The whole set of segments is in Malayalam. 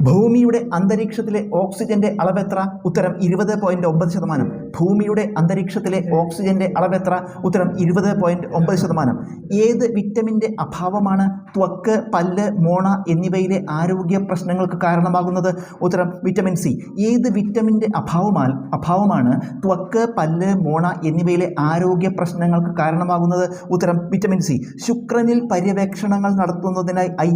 ഭൂമിയുടെ അന്തരീക്ഷത്തിലെ ഓക്സിജന്റെ അളവെത്ര? ഉത്തരം ഇരുപത് പോയിന്റ് ഒമ്പത് ശതമാനം. ഭൂമിയുടെ അന്തരീക്ഷത്തിലെ ഓക്സിജന്റെ അളവെത്ര? ഉത്തരം ഇരുപത് പോയിന്റ് ഒമ്പത് ശതമാനം. ഏത് വിറ്റമിന്റെ അഭാവമാണ് ത്വക്ക് പല്ല് മോണ എന്നിവയിലെ ആരോഗ്യ പ്രശ്നങ്ങൾക്ക് കാരണമാകുന്നത്? ഉത്തരം വിറ്റമിൻ സി. ഏത് വിറ്റമിന്റെ അഭാവമാൽ അഭാവമാണ് ത്വക്ക് പല്ല് മോണ എന്നിവയിലെ ആരോഗ്യ പ്രശ്നങ്ങൾക്ക് കാരണമാകുന്നത്? ഉത്തരം വിറ്റമിൻ സി. ശുക്രനിൽ പര്യവേക്ഷണങ്ങൾ നടത്തുന്നതിനായി ഐ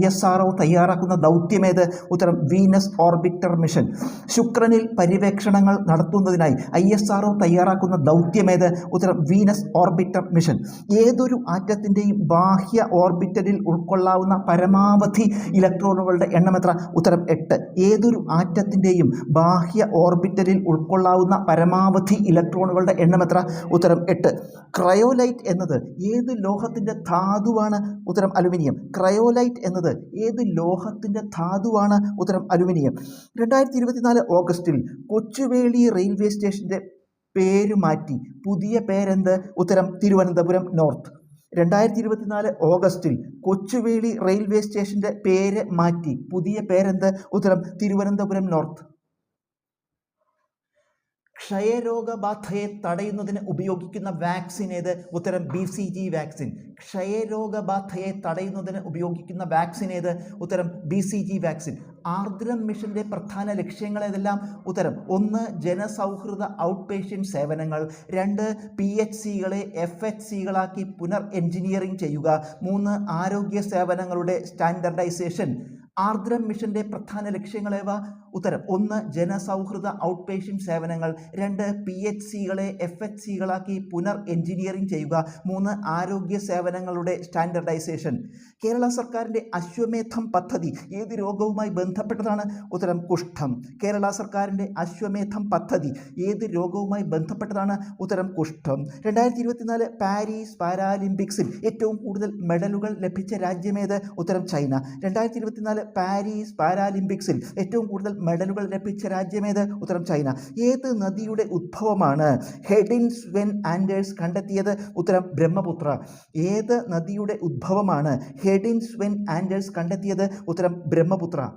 തയ്യാറാക്കുന്ന ദൗത്യമേത് ഉത്തരം വീനസ് ഓർബിറ്റർ മിഷൻ ശുക്രനിൽ പര്യവേക്ഷണങ്ങൾ നടത്തുന്നതിനായി ഐ എസ് ആർ തയ്യാറാക്കുന്ന ദൗത്യമേത് ഉത്തരം വീനസ് ഓർബിറ്റർ മിഷൻ ഏതൊരു ആറ്റത്തിന്റെയും ബാഹ്യ ഓർബിറ്റലിൽ ഉൾക്കൊള്ളാവുന്ന പരമാവധി ഇലക്ട്രോണുകളുടെ എണ്ണം എത്ര? ഉത്തരം എട്ട്. ഏതൊരു ആറ്റത്തിന്റെയും ബാഹ്യ ഓർബിറ്റലിൽ ഉൾക്കൊള്ളാവുന്ന പരമാവധി ഇലക്ട്രോണുകളുടെ എണ്ണം എത്ര? ഉത്തരം എട്ട്. ക്രയോലൈറ്റ് എന്നത് ഏത് ലോഹത്തിന്റെ ധാതുവാണ്? ഉത്തരം അലുമിനിയം. ക്രയോലൈറ്റ് എന്നത് ഏത് ലോഹത്തിന്റെ ധാതുവാണ്? ഉത്തരം അലുമിനിയം. രണ്ടായിരത്തി ഇരുപത്തിനാല് ഓഗസ്റ്റിൽ കൊച്ചുവേളി റെയിൽവേ സ്റ്റേഷന്റെ പേര് മാറ്റി. പുതിയ പേരെന്ത്? ഉത്തരം തിരുവനന്തപുരം നോർത്ത്. രണ്ടായിരത്തി ഇരുപത്തിനാല് ഓഗസ്റ്റിൽ കൊച്ചുവേളി റെയിൽവേ സ്റ്റേഷന്റെ പേര് മാറ്റി. പുതിയ പേരെന്ത്? ഉത്തരം തിരുവനന്തപുരം നോർത്ത്. ക്ഷയരോഗബാധയെ തടയുന്നതിന് ഉപയോഗിക്കുന്ന വാക്സിൻ ഏത്? ഉത്തരം ബി സി ജി വാക്സിൻ. ക്ഷയരോഗബാധയെ തടയുന്നതിന് ഉപയോഗിക്കുന്ന വാക്സിൻ ഏത്? ഉത്തരം ബി സി ജി വാക്സിൻ. ആർദ്രം മിഷന്റെ പ്രധാന ലക്ഷ്യങ്ങൾ ഏതെല്ലാം ഉത്തരം ഒന്ന് ജനസൗഹൃദ ഔട്ട് പേഷ്യന്റ് സേവനങ്ങൾ. രണ്ട് പി എച്ച് സികളെ എഫ് എച്ച് സികളാക്കി പുനർ എഞ്ചിനീയറിംഗ് ചെയ്യുക. മൂന്ന് ആരോഗ്യ സേവനങ്ങളുടെ സ്റ്റാൻഡർഡൈസേഷൻ. ആർദ്രം മിഷന്റെ പ്രധാന ലക്ഷ്യങ്ങളേവ? ഉത്തരം. ഒന്ന് ജനസൗഹൃദ ഔട്ട് പേഷ്യന്റ് സേവനങ്ങൾ. രണ്ട് പി എച്ച് സികളെ എഫ് എച്ച് സികളാക്കി പുനർ എഞ്ചിനീയറിംഗ് ചെയ്യുക. മൂന്ന് ആരോഗ്യ സേവനങ്ങളുടെ സ്റ്റാൻഡർഡൈസേഷൻ. കേരള സർക്കാരിന്റെ അശ്വമേധം പദ്ധതി ഏത് രോഗവുമായി ബന്ധപ്പെട്ടതാണ്? ഉത്തരം കുഷ്ഠം. കേരള സർക്കാരിന്റെ അശ്വമേധം പദ്ധതി ഏത് രോഗവുമായി ബന്ധപ്പെട്ടതാണ്? ഉത്തരം കുഷ്ഠം. രണ്ടായിരത്തി ഇരുപത്തിനാല് പാരീസ് പാരാലിമ്പിക്സിൽ ഏറ്റവും കൂടുതൽ മെഡലുകൾ ലഭിച്ച രാജ്യമേത് ഉത്തരം ചൈന. രണ്ടായിരത്തി ഇരുപത്തിനാല് പാരീസ് പാരാലിമ്പിക്സിൽ ഏറ്റവും കൂടുതൽ മെഡലുകൾ ലഭിച്ച രാജ്യമേത്? ഉത്തരം ചൈന. ഏത് നദിയുടെ ഉദ്ഭവമാണ് ഹെഡിൻസ് വെൻ ആൻഡേഴ്സ് കണ്ടെത്തിയത്? ഉത്തരം ബ്രഹ്മപുത്ര. ഏത് നദിയുടെ ഉദ്ഭവമാണ് ഹെഡിൻസ് വെൻ ആൻഡേഴ്സ് കണ്ടെത്തിയത്? ഉത്തരം ബ്രഹ്മപുത്ര.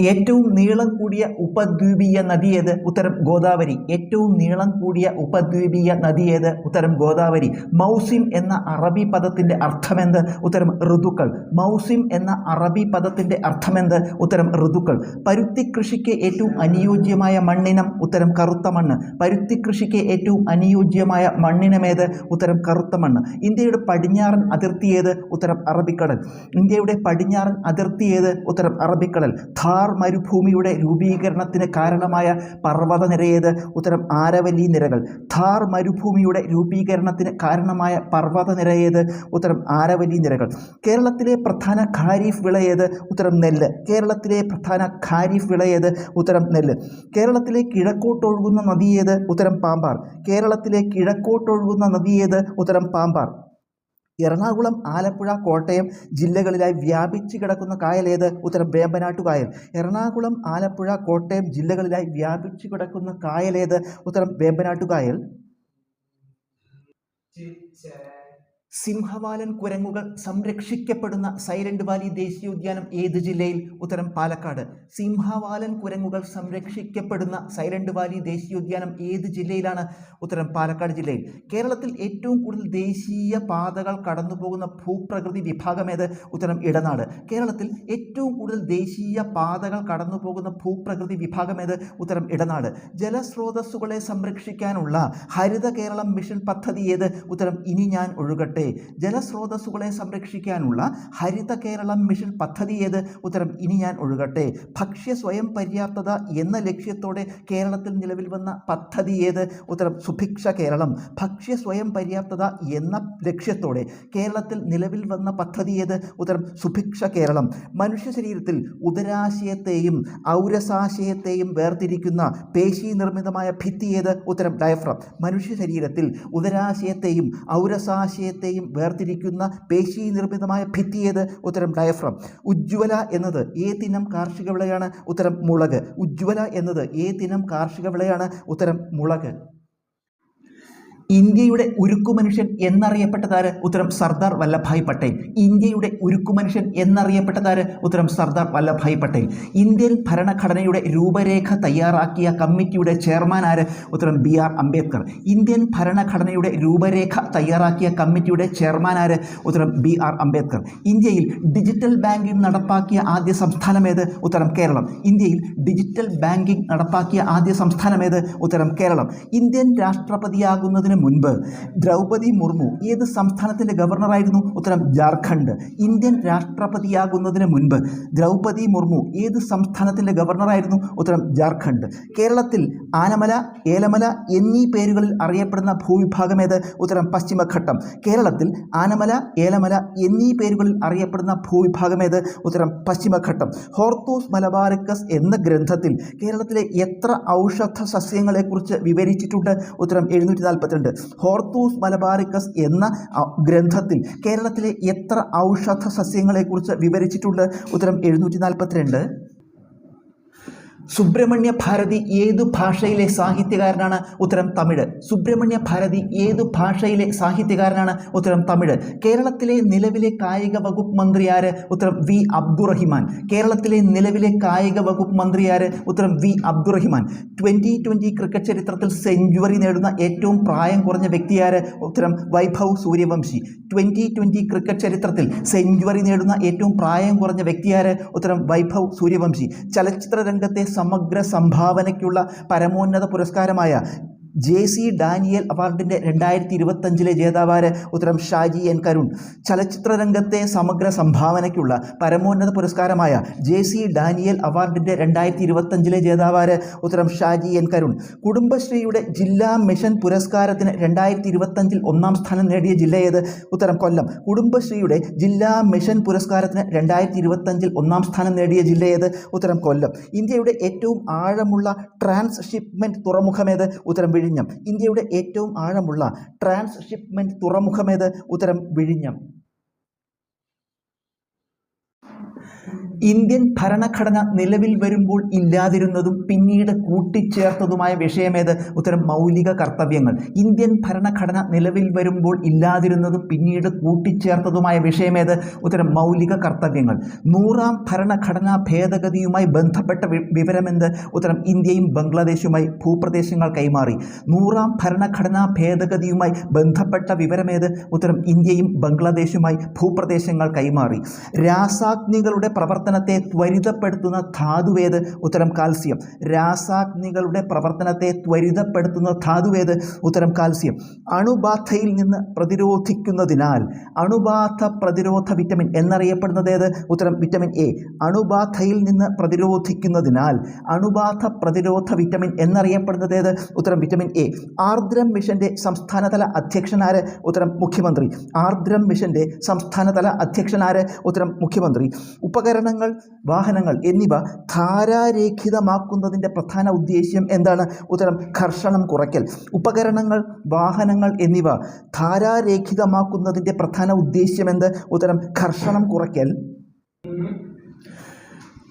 ഏറ്റവും നീളം കൂടിയ ഉപദ്വീപീയ നദി ഏത്? ഉത്തരം ഗോദാവരി. ഏറ്റവും നീളം കൂടിയ ഉപദ്വീപീയ നദി ഏത്? ഉത്തരം ഗോദാവരി. മൗസിം എന്ന അറബി പദത്തിന്റെ അർത്ഥമെന്ത്? ഉത്തരം ഋതുക്കൾ. മൗസിം എന്ന അറബി പദത്തിന്റെ അർത്ഥമെന്ത്? ഉത്തരം ഋതുക്കൾ. പരുത്തി കൃഷിക്ക് ഏറ്റവും അനുയോജ്യമായ മണ്ണിനം ഉത്തരം കറുത്ത മണ്ണ്. പരുത്തി കൃഷിക്ക് ഏറ്റവും അനുയോജ്യമായ മണ്ണിനമേത് ഉത്തരം കറുത്ത മണ്ണ്. ഇന്ത്യയുടെ പടിഞ്ഞാറൻ അതിർത്തി ഏത്? ഉത്തരം അറബിക്കടൽ. ഇന്ത്യയുടെ പടിഞ്ഞാറൻ അതിർത്തി ഏത്? ഉത്തരം അറബിക്കടൽ. ധാർ മരുഭൂമിയുടെ രൂപീകരണത്തിന് കാരണമായ പർവതനിരയേത്? ഉത്തരം ആരവല്ലി നിരകൾ. ധാർ മരുഭൂമിയുടെ രൂപീകരണത്തിന് കാരണമായ പർവതനിരയേത്? ഉത്തരം ആരവല്ലി നിരകൾ. കേരളത്തിലെ പ്രധാന ഖാരീഫ് വിളയേത്? ഉത്തരം നെല്ല്. കേരളത്തിലെ പ്രധാന ഖാരീഫ് വിളയേത്? ഉത്തരം നെല്ല്. കേരളത്തിലെ കിഴക്കോട്ടൊഴുകുന്ന നദിയേത് ഉത്തരം പാമ്പാർ. കേരളത്തിലെ കിഴക്കോട്ടൊഴുകുന്ന നദിയേത് ഉത്തരം പാമ്പാർ. എറണാകുളം ആലപ്പുഴ കോട്ടയം ജില്ലകളിലായി വ്യാപിച്ചു കിടക്കുന്ന കായൽ ഏത് ഉത്തരം വേമ്പനാട്ടു കായൽ എറണാകുളം ആലപ്പുഴ കോട്ടയം ജില്ലകളിലായി വ്യാപിച്ചു കിടക്കുന്ന കായൽ ഏത് ഉത്തരം വേമ്പനാട്ടു കായൽ സിംഹവാലൻ കുരങ്ങുകൾ സംരക്ഷിക്കപ്പെടുന്ന സൈലന്റ് വാലി ദേശീയോദ്യാനം ഏത് ജില്ലയിൽ? ഉത്തരം പാലക്കാട്. സിംഹവാലൻ കുരങ്ങുകൾ സംരക്ഷിക്കപ്പെടുന്ന സൈലന്റ് വാലി ദേശീയോദ്യാനം ഏത് ജില്ലയിലാണ്? ഉത്തരം പാലക്കാട് ജില്ലയിൽ. കേരളത്തിൽ ഏറ്റവും കൂടുതൽ ദേശീയ പാതകൾ കടന്നുപോകുന്ന ഭൂപ്രകൃതി വിഭാഗം ഏത്? ഉത്തരം ഇടനാട്. കേരളത്തിൽ ഏറ്റവും കൂടുതൽ ദേശീയ പാതകൾ കടന്നുപോകുന്ന ഭൂപ്രകൃതി വിഭാഗം ഏത്? ഉത്തരം ഇടനാട്. ജലസ്രോതസ്സുകളെ സംരക്ഷിക്കാനുള്ള ഹരിത കേരളം മിഷൻ പദ്ധതി ഏത്? ഉത്തരം ഇനി ഞാൻ ഒഴുകട്ടെ. ജലസ്രോതസ്സുകളെ സംരക്ഷിക്കാനുള്ള ഹരിത കേരളം മിഷൻ പദ്ധതി ഏത്? ഉത്തരം ഇനി ഞാൻ ഒഴുകട്ടെ. ഭക്ഷ്യ സ്വയം പര്യാപ്തത എന്ന ലക്ഷ്യത്തോടെ കേരളത്തിൽ നിലവിൽ വന്ന പദ്ധതി ഏത്? ഉത്തരം സുഭിക്ഷ കേരളം. ഭക്ഷ്യ സ്വയം പര്യാപ്തത എന്ന ലക്ഷ്യത്തോടെ കേരളത്തിൽ നിലവിൽ വന്ന പദ്ധതി ഏത്? ഉത്തരം സുഭിക്ഷ കേരളം. മനുഷ്യ ശരീരത്തിൽ ഉദരാശയത്തെയും ഔരസാശയത്തെയും വേർതിരിക്കുന്ന പേശി നിർമ്മിതമായ ഭിത്തി ഏത്? ഉത്തരം ഡയഫ്രം. മനുഷ്യ ശരീരത്തിൽ ഉദരാശയത്തെയും ഔരസാശയത്തെയും വേർതിരിക്കുന്ന പേശി നിർമ്മിതമായ ഭിത്തി ഏത്? ഉത്തരം ഡയഫ്രം. ഉജ്ജ്വല എന്നത് ദിനം കാർഷിക വിളയാണ്. ഉത്തരം മുളക്. ഉജ്ജ്വല എന്നത് ദിനം കാർഷിക വിളയാണ്. ഉത്തരം മുളക്. ഇന്ത്യയുടെ ഉരുക്കു മനുഷ്യൻ എന്നറിയപ്പെട്ടതാര്? ഉത്തരം സർദാർ വല്ലഭായ് പട്ടേൽ. ഇന്ത്യയുടെ ഉരുക്കു മനുഷ്യൻ എന്നറിയപ്പെട്ടതാര്? ഉത്തരം സർദാർ വല്ലഭായ് പട്ടേൽ. ഇന്ത്യൻ ഭരണഘടനയുടെ രൂപരേഖ തയ്യാറാക്കിയ കമ്മിറ്റിയുടെ ചെയർമാൻ ആര്? ഉത്തരം ബി ആർ അംബേദ്കർ. ഇന്ത്യൻ ഭരണഘടനയുടെ രൂപരേഖ തയ്യാറാക്കിയ കമ്മിറ്റിയുടെ ചെയർമാൻ ആര്? ഉത്തരം ബി ആർ അംബേദ്കർ. ഇന്ത്യയിൽ ഡിജിറ്റൽ ബാങ്കിംഗ് നടപ്പാക്കിയ ആദ്യ സംസ്ഥാനം ഏത്? ഉത്തരം കേരളം. ഇന്ത്യയിൽ ഡിജിറ്റൽ ബാങ്കിംഗ് നടപ്പാക്കിയ ആദ്യ സംസ്ഥാനം ഏത്? ഉത്തരം കേരളം. ഇന്ത്യൻ രാഷ്ട്രപതിയാകുന്നതിന് മുൻപ് ദ്രൗപദി മുർമു ഏത് സംസ്ഥാനത്തിന്റെ ഗവർണറായിരുന്നു? ഉത്തരം ജാർഖണ്ഡ്. ഇന്ത്യൻ രാഷ്ട്രപതിയാകുന്നതിന് മുൻപ് ദ്രൗപദി മുർമു ഏത് സംസ്ഥാനത്തിന്റെ ഗവർണറായിരുന്നു? ഉത്തരം ജാർഖണ്ഡ്. കേരളത്തിൽ ആനമല ഏലമല എന്നീ പേരുകളിൽ അറിയപ്പെടുന്ന ഭൂവിഭാഗം ഏത്? ഉത്തരം പശ്ചിമഘട്ടം. കേരളത്തിൽ ആനമല ഏലമല എന്നീ പേരുകളിൽ അറിയപ്പെടുന്ന ഭൂവിഭാഗം ഏത്? ഉത്തരം പശ്ചിമഘട്ടം. ഹോർത്തൂസ് മലബാറിക്കസ് എന്ന ഗ്രന്ഥത്തിൽ കേരളത്തിലെ എത്ര ഔഷധ സസ്യങ്ങളെക്കുറിച്ച് വിവരിച്ചിട്ടുണ്ട്? ഉത്തരം എഴുന്നൂറ്റി നാൽപ്പത്തിരണ്ട് ഹോർത്തൂസ് മലബാറിക്കസ് എന്ന ഗ്രന്ഥത്തിൽ കേരളത്തിലെ എത്ര ഔഷധ സസ്യങ്ങളെക്കുറിച്ച് വിവരിച്ചിട്ടുണ്ട്? ഉത്തരം എഴുന്നൂറ്റി നാൽപ്പത്തിരണ്ട് സുബ്രഹ്മണ്യ ഭാരതി ഏതു ഭാഷയിലെ സാഹിത്യകാരനാണ്? ഉത്തരം തമിഴ്. സുബ്രഹ്മണ്യ ഭാരതി ഏതു ഭാഷയിലെ സാഹിത്യകാരനാണ്? ഉത്തരം തമിഴ്. കേരളത്തിലെ നിലവിലെ കായിക വകുപ്പ് മന്ത്രി ആര്? ഉത്തരം വി അബ്ദുറഹിമാൻ. കേരളത്തിലെ നിലവിലെ കായിക വകുപ്പ് മന്ത്രി ആര്? ഉത്തരം V Abdurahiman. Twenty twenty cricket ചരിത്രത്തിൽ സെഞ്ച്വറി നേടുന്ന ഏറ്റവും പ്രായം കുറഞ്ഞ വ്യക്തിയാര് ഉത്തരം Vaibhav Suryavanshi. Twenty twenty cricket ചരിത്രത്തിൽ സെഞ്ച്വറി നേടുന്ന ഏറ്റവും പ്രായം കുറഞ്ഞ വ്യക്തിയാര് ഉത്തരം വൈഭവ് സൂര്യവംശി. ചലച്ചിത്ര രംഗത്തെ സമഗ്ര സംഭാവനയ്ക്കുള്ള പരമോന്നത പുരസ്കാരമായ ജെ സി ഡാനിയൽ അവാർഡിന്റെ രണ്ടായിരത്തി ഇരുപത്തഞ്ചിലെ ജേതാവാര് ഉത്തരം ഷാജി എൻ കരുൺ. ചലച്ചിത്ര രംഗത്തെ സമഗ്ര സംഭാവനയ്ക്കുള്ള പരമോന്നത പുരസ്കാരമായ ജെ സി ഡാനിയൽ അവാർഡിന്റെ രണ്ടായിരത്തി ഇരുപത്തഞ്ചിലെ ജേതാവാര് ഉത്തരം ഷാജി എൻ കരുൺ. കുടുംബശ്രീയുടെ ജില്ലാ മിഷൻ പുരസ്കാരത്തിന് രണ്ടായിരത്തി ഇരുപത്തഞ്ചിൽ ഒന്നാം സ്ഥാനം നേടിയ ജില്ല ഏത്? ഉത്തരം കൊല്ലം. കുടുംബശ്രീയുടെ ജില്ലാ മിഷൻ പുരസ്കാരത്തിന് രണ്ടായിരത്തി ഇരുപത്തഞ്ചിൽ ഒന്നാം സ്ഥാനം നേടിയ ജില്ല ഏത്? ഉത്തരം കൊല്ലം. ഇന്ത്യയുടെ ഏറ്റവും ആഴമുള്ള ട്രാൻസ്ഷിപ്മെന്റ് തുറമുഖമേത് ഉത്തരം വിഴിഞ്ഞം. ഇന്ത്യയുടെ ഏറ്റവും ആഴമുള്ള ട്രാൻസ്ഷിപ്മെന്റ് തുറമുഖമേത്? ഉത്തരം വിഴിഞ്ഞം. ഇന്ത്യൻ ഭരണഘടന നിലവിൽ വരുമ്പോൾ ഇല്ലാതിരുന്നതും പിന്നീട് കൂട്ടിച്ചേർത്തതുമായ വിഷയമേത്? ഉത്തരം മൗലിക കർത്തവ്യങ്ങൾ. ഇന്ത്യൻ ഭരണഘടന നിലവിൽ വരുമ്പോൾ ഇല്ലാതിരുന്നതും പിന്നീട് കൂട്ടിച്ചേർത്തതുമായ വിഷയമേത്? ഉത്തരം മൗലിക കർത്തവ്യങ്ങൾ. നൂറാം ഭരണഘടനാ ഭേദഗതിയുമായി ബന്ധപ്പെട്ട വിവരമെന്ത്? ഉത്തരം ഇന്ത്യയും ബംഗ്ലാദേശുമായി ഭൂപ്രദേശങ്ങൾ കൈമാറി. നൂറാം ഭരണഘടനാ ഭേദഗതിയുമായി ബന്ധപ്പെട്ട വിവരമേത്? ഉത്തരം ഇന്ത്യയും ബംഗ്ലാദേശുമായി ഭൂപ്രദേശങ്ങൾ കൈമാറി. രാസാഗ്നികളുടെ പ്രവർത്തനത്തെ ത്വരിതപ്പെടുത്തുന്ന ധാതുവേത് ഉത്തരം കാൽസ്യം. രാസാഗ്നികളുടെ പ്രവർത്തനത്തെ ത്വരിതപ്പെടുത്തുന്ന ധാതുവേത് ഉത്തരം കാൽസ്യം. അണുബാധയിൽ നിന്ന് പ്രതിരോധിക്കുന്നതിനാൽ അണുബാധ പ്രതിരോധ വിറ്റമിൻ എന്നറിയപ്പെടുന്നത് ഏത്? ഉത്തരം വിറ്റമിൻ എ. അണുബാധയിൽ നിന്ന് പ്രതിരോധിക്കുന്നതിനാൽ അണുബാധ പ്രതിരോധ വിറ്റമിൻ എന്നറിയപ്പെടുന്നത് ഏത്? ഉത്തരം വിറ്റമിൻ എ. ആർദ്രം മിഷന്റെ സംസ്ഥാനതല അധ്യക്ഷനാര് ഉത്തരം മുഖ്യമന്ത്രി. ആർദ്രം മിഷന്റെ സംസ്ഥാനതല അധ്യക്ഷനാര് ഉത്തരം മുഖ്യമന്ത്രി. ഉപകരണങ്ങൾ വാഹനങ്ങൾ എന്നിവ ധാരാരേഖിതമാക്കുന്നതിന്റെ പ്രധാന ഉദ്ദേശ്യം എന്താണ്? ഉത്തരം ഘർഷണം കുറയ്ക്കൽ. ഉപകരണങ്ങൾ വാഹനങ്ങൾ എന്നിവ ധാരാരേഖിതമാക്കുന്നതിന്റെ പ്രധാന ഉദ്ദേശ്യം എന്ത്? ഉത്തരം ഘർഷണം കുറയ്ക്കൽ.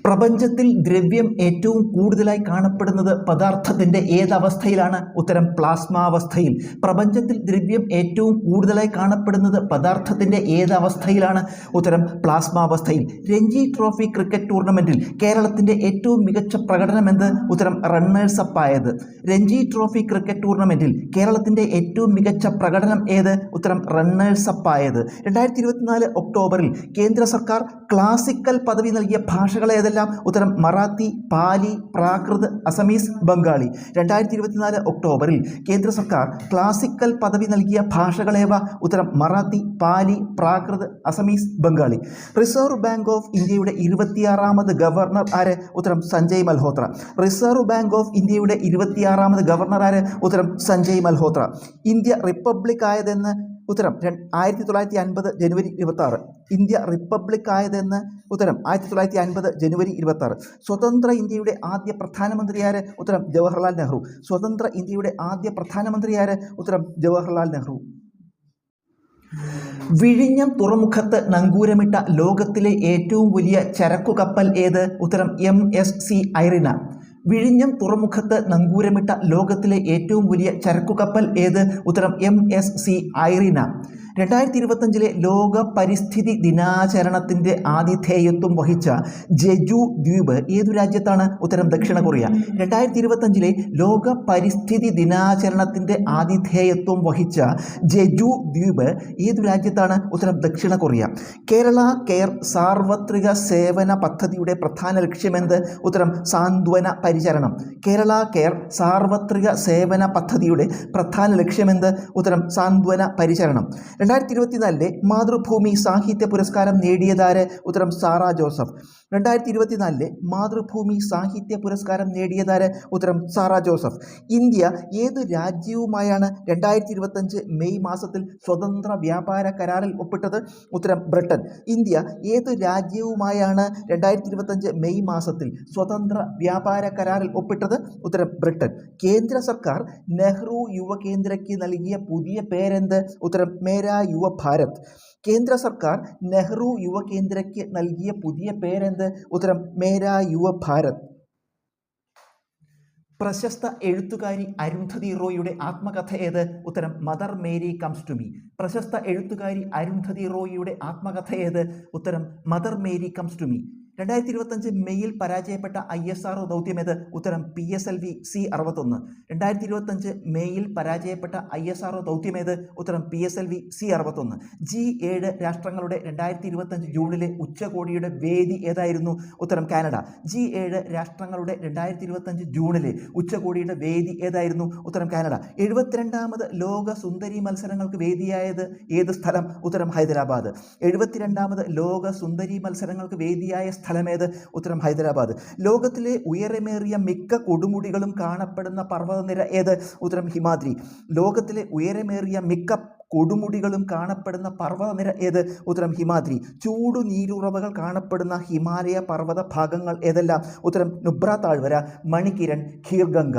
പ്രപഞ്ചത്തിൽ ദ്രവ്യം ഏറ്റവും കൂടുതലായി കാണപ്പെടുന്നത് പദാർത്ഥത്തിന്റെ ഏതവസ്ഥയിലാണ്? ഉത്തരം പ്ലാസ്മാവസ്ഥയിൽ. പ്രപഞ്ചത്തിൽ ദ്രവ്യം ഏറ്റവും കൂടുതലായി കാണപ്പെടുന്നത് പദാർത്ഥത്തിന്റെ ഏതവസ്ഥയിലാണ്? ഉത്തരം പ്ലാസ്മാവസ്ഥയിൽ. രഞ്ജി ട്രോഫി ക്രിക്കറ്റ് ടൂർണമെന്റിൽ കേരളത്തിന്റെ ഏറ്റവും മികച്ച പ്രകടനം എന്ത്? ഉത്തരം റണ്ണേഴ്സ് അപ്പായത് രഞ്ജി ട്രോഫി ക്രിക്കറ്റ് ടൂർണമെന്റിൽ കേരളത്തിന്റെ ഏറ്റവും മികച്ച പ്രകടനം ഏത്? ഉത്തരം റണ്ണേഴ്സ് അപ്പായത് രണ്ടായിരത്തി ഇരുപത്തിനാല് ഒക്ടോബറിൽ കേന്ദ്ര സർക്കാർ ക്ലാസിക്കൽ പദവി നൽകിയ ഭാഷകൾ ഏതെല്ലാം? ഉത്തരം മറാത്തി പാലി പ്രാകൃത് അസമീസ് ബംഗാളി. രണ്ടായിരത്തി ഇരുപത്തിനാല് ഒക്ടോബറിൽ കേന്ദ്ര സർക്കാർ ക്ലാസിക്കൽ പദവി നൽകിയ ഭാഷകളേവ ഉത്തരം Marathi Pali Prakrit Assamese Bengali. Reserve bank of ഇന്ത്യയുടെ ഇരുപത്തിയാറാമത് ഗവർണർ ആര്? ഉത്തരം Sanjay Malhotra. Reserve bank of ഇന്ത്യയുടെ ഇരുപത്തിയാറാമത് ഗവർണർ ആര്? ഉത്തരം സഞ്ജയ് മൽഹോത്ര. ഇന്ത്യ റിപ്പബ്ലിക് ആയതെന്ന് ഉത്തരം ആയിരത്തി തൊള്ളായിരത്തി അൻപത് ജനുവരി ഇരുപത്തി ഇന്ത്യ റിപ്പബ്ലിക് ആയതെന്ന് ഉത്തരം ആയിരത്തി തൊള്ളായിരത്തി അൻപത് ജനുവരി ഇരുപത്തി സ്വതന്ത്ര ഇന്ത്യയുടെ ആദ്യ പ്രധാനമന്ത്രിയാര് ഉത്തരം ജവഹർലാൽ നെഹ്റു. സ്വതന്ത്ര ഇന്ത്യയുടെ ആദ്യ പ്രധാനമന്ത്രിയാര് ഉത്തരം ജവഹർലാൽ നെഹ്റു. വിഴിഞ്ഞം തുറമുഖത്ത് നങ്കൂരമിട്ട ലോകത്തിലെ ഏറ്റവും വലിയ ചരക്കു കപ്പൽ ഏത്? ഉത്തരം എം എസ് സി ഐറിന. വിഴിഞ്ഞം തുറമുഖത്ത് നങ്കൂരമിട്ട ലോകത്തിലെ ഏറ്റവും വലിയ ചരക്കുകപ്പൽ ഏത്? ഉത്തരം എം എസ് സി ഐറിന രണ്ടായിരത്തി ഇരുപത്തഞ്ചിലെ ലോക പരിസ്ഥിതി ദിനാചരണത്തിന്റെ ആതിഥേയത്വം വഹിച്ച ജെജു ദ്വീപ് ഏതു രാജ്യത്താണ്? ഉത്തരം ദക്ഷിണ കൊറിയ. രണ്ടായിരത്തി ഇരുപത്തഞ്ചിലെ ലോക പരിസ്ഥിതി ദിനാചരണത്തിന്റെ ആതിഥേയത്വം വഹിച്ച ജെജു ദ്വീപ് ഏതു രാജ്യത്താണ്? ഉത്തരം ദക്ഷിണ കൊറിയ. കേരള കെയർ സാർവത്രിക സേവന പദ്ധതിയുടെ പ്രധാന ലക്ഷ്യമെന്ത്? ഉത്തരം സാന്ത്വന പരിചരണം. കേരള കെയർ സാർവത്രിക സേവന പദ്ധതിയുടെ പ്രധാന ലക്ഷ്യമെന്ത്? ഉത്തരം സാന്ത്വന പരിചരണം. രണ്ടായിരത്തി ഇരുപത്തിനാലിലെ മാതൃഭൂമി സാഹിത്യ പുരസ്കാരം നേടിയതാര്? ഉത്തരം സാറ ജോസഫ്. രണ്ടായിരത്തി ഇരുപത്തിനാലിലെ മാതൃഭൂമി സാഹിത്യ പുരസ്കാരം നേടിയതാര്? ഉത്തരം സാറ ജോസഫ്. ഇന്ത്യ ഏത് രാജ്യവുമായാണ് രണ്ടായിരത്തി ഇരുപത്തഞ്ച് മെയ് മാസത്തിൽ സ്വതന്ത്ര വ്യാപാര കരാറിൽ ഒപ്പിട്ടത്? ഉത്തരം ബ്രിട്ടൻ. ഇന്ത്യ ഏത് രാജ്യവുമായാണ് രണ്ടായിരത്തി ഇരുപത്തഞ്ച് മെയ് മാസത്തിൽ സ്വതന്ത്ര വ്യാപാര കരാറിൽ ഒപ്പിട്ടത്? ഉത്തരം ബ്രിട്ടൻ. കേന്ദ്ര സർക്കാർ നെഹ്റു യുവകേന്ദ്രയ്ക്ക് നൽകിയ പുതിയ പേരെന്ത്? ഉത്തരം മേരാ യുവ ഭാരത് കേന്ദ്ര സർക്കാർ നെഹ്റു യുവകേന്ദ്രയ്ക്ക് നൽകിയ പുതിയ പേരെന്ത്? ഉത്തരം മേരാ യുവ ഭാരത് പ്രശസ്ത എഴുത്തുകാരി അരുന്ധതി റോയിയുടെ ആത്മകഥ ഏത്? ഉത്തരം Mother Mary comes to me. പ്രശസ്ത എഴുത്തുകാരി അരുന്ധതി റോയിയുടെ ആത്മകഥ ഏത്? ഉത്തരം Mother Mary comes to me. രണ്ടായിരത്തി ഇരുപത്തഞ്ച് മെയ്യിൽ പരാജയപ്പെട്ട ഐ എസ് ആർ ദൗത്യമേത് ഉത്തരം P S L V C അറുപത്തൊന്ന്. രണ്ടായിരത്തി ഇരുപത്തഞ്ച് മെയ്യിൽ പരാജയപ്പെട്ട ഐ എസ് ആർ ദൗത്യമേത് ഉത്തരം P S L V C അറുപത്തൊന്ന്. ജി ഏഴ് രാഷ്ട്രങ്ങളുടെ രണ്ടായിരത്തി ഇരുപത്തഞ്ച് ജൂണിലെ ഉച്ചകോടിയുടെ വേദി ഏതായിരുന്നു? ഉത്തരം കാനഡ. ജി ഏഴ് രാഷ്ട്രങ്ങളുടെ രണ്ടായിരത്തി ഇരുപത്തഞ്ച് ജൂണിലെ ഉച്ചകോടിയുടെ വേദി ഏതായിരുന്നു? ഉത്തരം കാനഡ. എഴുപത്തിരണ്ടാമത് ലോക സുന്ദരി മത്സരങ്ങൾക്ക് വേദിയായത് ഏത് സ്ഥലം? ഉത്തരം ഹൈദരാബാദ്. എഴുപത്തിരണ്ടാമത് ലോക സുന്ദരി മത്സരങ്ങൾക്ക് വേദിയായ സ്ഥലമേത്? ഉത്തരം ഹൈദരാബാദ്. ലോകത്തിലെ ഉയരമേറിയ മിക്ക കൊടുമുടികളും കാണപ്പെടുന്ന പർവതനിര ഏത്? ഉത്തരം ഹിമാദ്രി. ലോകത്തിലെ ഉയരമേറിയ മിക്ക കൊടുമുടികളും കാണപ്പെടുന്ന പർവതനിര ഏത്? ഉത്തരം ഹിമാദ്രി. ചൂടു നീരുറവകൾ കാണപ്പെടുന്ന ഹിമാലയ പർവത ഭാഗങ്ങൾ ഏതെല്ലാം? ഉത്തരം നുബ്ര താഴ്വര മണികിരൺ ഖീർഗംഗ.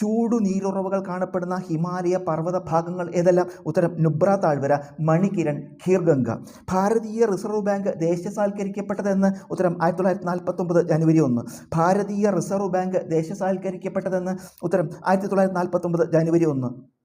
ചൂടു നീരുറവുകൾ കാണപ്പെടുന്ന ഹിമാലയ പർവത ഭാഗങ്ങൾ ഏതെല്ലാം? ഉത്തരം നുബ്ര താഴ്വര മണികിരൺ ഖീർഗംഗ. ഭാരതീയ റിസർവ് ബാങ്ക് ദേശസാൽക്കരിക്കപ്പെട്ടതെന്ന് ഉത്തരം ആയിരത്തി തൊള്ളായിരത്തി നാൽപ്പത്തൊമ്പത് ജനുവരി ഒന്ന്. ഭാരതീയ റിസർവ് ബാങ്ക് ദേശസാൽക്കരിക്കപ്പെട്ടതെന്ന് ഉത്തരം ആയിരത്തി തൊള്ളായിരത്തി നാൽപ്പത്തൊമ്പത് ജനുവരി ഒന്ന്.